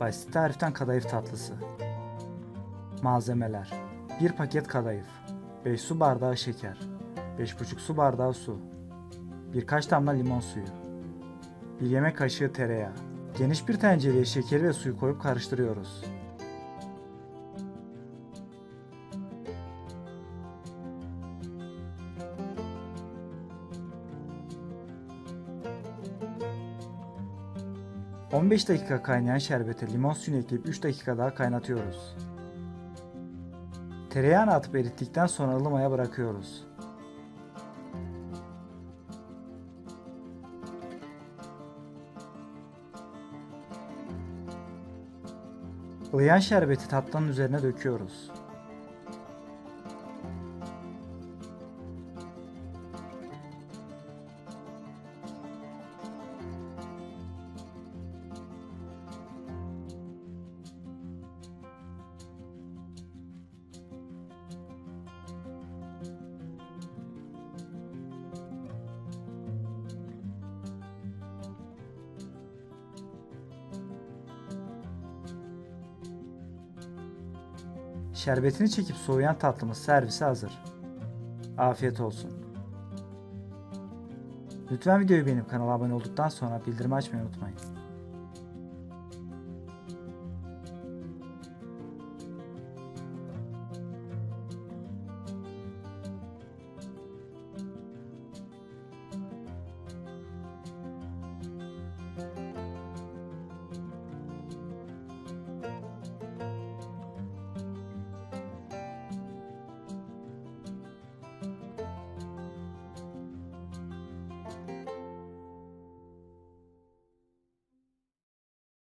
Basit tariften kadayıf tatlısı. Malzemeler 1 paket kadayıf 5 su bardağı şeker 5,5 su bardağı su Birkaç damla limon suyu 1 yemek kaşığı tereyağı Geniş bir tencereye şekeri ve suyu koyup karıştırıyoruz. ...15 dakika kaynayan şerbete limon suyunu ekleyip 3 dakika daha kaynatıyoruz. Tereyağını atıp erittikten sonra ılımaya bırakıyoruz. Ilıyan şerbeti tatlının üzerine döküyoruz. Şerbetini çekip soğuyan tatlımız servise hazır. Afiyet olsun. Lütfen videoyu beğenip kanala abone olduktan sonra bildirim açmayı unutmayın.